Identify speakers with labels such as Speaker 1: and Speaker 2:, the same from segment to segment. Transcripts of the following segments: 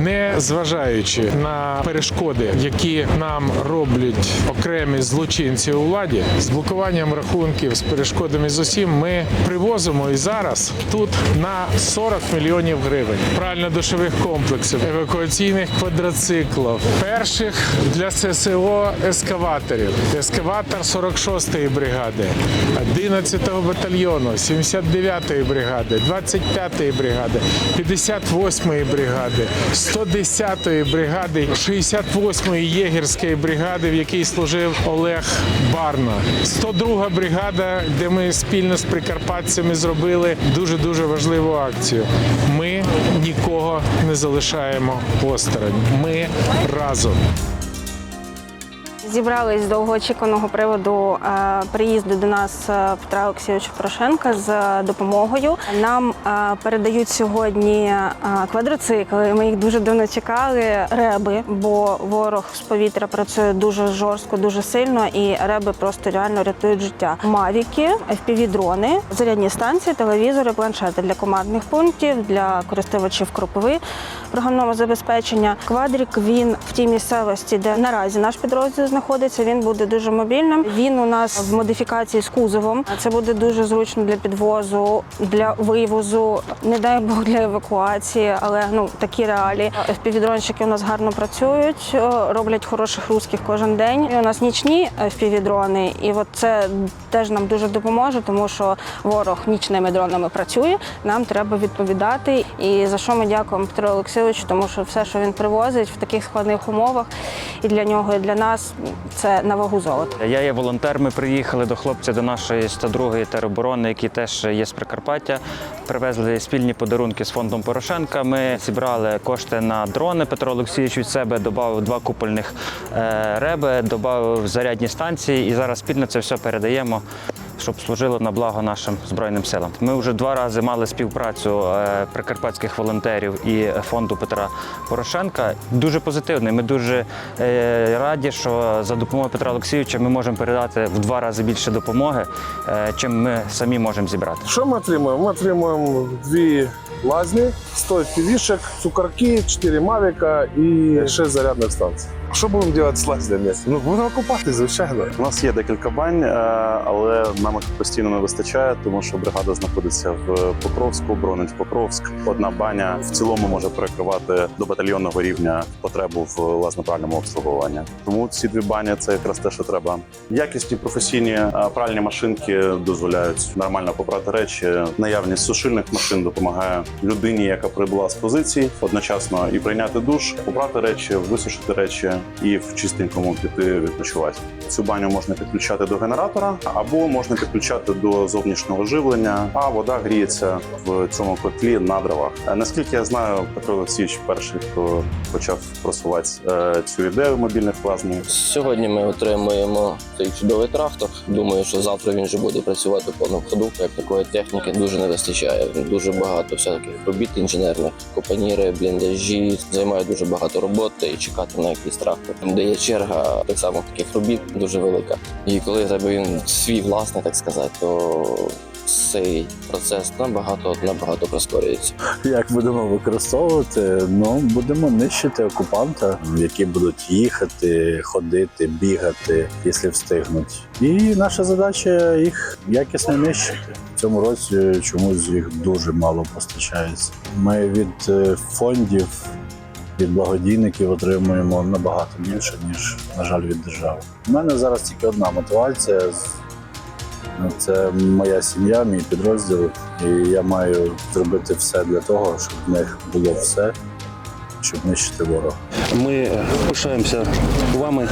Speaker 1: не зважаючи на перешкоди, які нам роблять окремі злочинці у владі, з блокуванням рахунків, з перешкодами з усім, ми привозимо і зараз тут на 40 мільйонів гривень. Правильно-душових комплексів, евакуаційних квадроциклів, перших для ССО ескаваторів, ескаватор 46-ї бригади, 11-го батальйону, 79-ї бригади, 25-ї бригади, 58-ї бригади, 110-ї бригади, 68-ї єгерської бригади, в якій служив Олег Барна, 102-га бригада, де ми спільно з прикарпатцями зробили дуже дуже важливу акцію. Ми нікого не залишаємо осторонь. Ми разом.
Speaker 2: Зібрались з довгоочікуваного приводу е, приїзду до нас е, Петра Олексійовича Порошенка з е, допомогою. Нам передають сьогодні квадроцикли. Ми їх дуже давно чекали. Реби, бо ворог з повітря працює дуже жорстко, дуже сильно, і реби просто реально рятують життя. Мавіки, FPV-дрони, зарядні станції, телевізори, планшети для командних пунктів, для користувачів кропиви програмного забезпечення. Квадрік він в тій місцевості, де наразі наш підрозділ знаходиться. Він буде дуже мобільним. Він у нас в модифікації з кузовом. Це буде дуже зручно для підвозу, для вивозу, не дай Бог для евакуації, але ну такі реалії. FPV-дронщики у нас гарно працюють, роблять хороших русських кожен день. І у нас нічні FPV-дрони, і от це теж нам дуже допоможе, тому що ворог нічними дронами працює. Нам треба відповідати. І за що ми дякуємо Петру Олексійовичу, тому що все, що він привозить в таких складних умовах, і для нього, і для нас це на вагу золота.
Speaker 3: Я є волонтер. Ми приїхали до хлопця до нашої 102-ї тероборони, які теж є з Прикарпаття. Привезли спільні подарунки з фондом Порошенка. Ми зібрали кошти на дрони. Петро Олексійович від себе додав два купольних е, реби, додав зарядні станції, і зараз спільно це все передаємо. Щоб служило на благо нашим збройним силам. Ми вже два рази мали співпрацю е, прикарпатських волонтерів і фонду Петра Порошенка. Дуже позитивний. Ми дуже е, раді, що за допомогою Петра Олексійовича ми можемо передати в два рази більше допомоги, е, чим ми самі можемо зібрати.
Speaker 4: Що ми отримуємо? Ми отримуємо дві лазні, 100 півішек, цукорки, 4 мавіка і 6 зарядних станцій. Що будемо робити з лазнями? Ну, будемо купати, звичайно.
Speaker 5: У нас є декілька бань, е, але нам їх постійно не вистачає, тому що бригада знаходиться в Покровську, боронить Покровськ. Одна баня в цілому може перекривати до батальйонного рівня потребу в лазноправному обслуговуванні. Тому ці дві бані це якраз те, що треба. Якісні професійні е, пральні машинки дозволяють нормально попрати речі. Наявність сушильних машин допомагає людині, яка прибула з позицій, одночасно і прийняти душ, попрати речі, висушити речі і в чистенькому піти відпочивати. Цю баню можна підключати до генератора або можна підключати до зовнішнього живлення, а вода гріється в цьому котлі на дровах. Е, Наскільки я знаю, Петро Олексійович перший, хто почав просувати е, цю ідею мобільних лазнів.
Speaker 6: Сьогодні ми отримуємо цей чудовий трактор. Думаю, що завтра він вже буде працювати в ходу. Як такої техніки дуже не вистачає. Дуже багато всяких робіт інженерних, копаніри, бліндажі займають дуже багато роботи і чекати на якийсь Там, де є черга так само таких робіт дуже велика. І коли в тебе він свій власний, так сказати, то цей процес набагато набагато прискорюється.
Speaker 7: Як будемо використовувати? Ну будемо нищити окупанта, які будуть їхати, ходити, бігати, якщо встигнуть. І наша задача їх якісно нищити. Цьому році чомусь їх дуже мало постачається. Ми від е, фондів. Від благодійників отримуємо набагато більше, ніж, на жаль, від держави. У мене зараз тільки одна мотивація це моя сім'я, мій підрозділ, і я маю зробити все для того, щоб в них було все, щоб нищити ворога.
Speaker 8: Ми пишаємося вами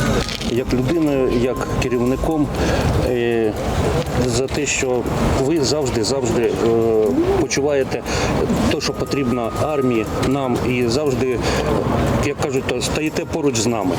Speaker 8: як людиною, як керівником за те, що ви завжди, завжди е, почуваєте те, що потрібно армії, нам і завжди, як кажуть, то стоїте поруч з нами.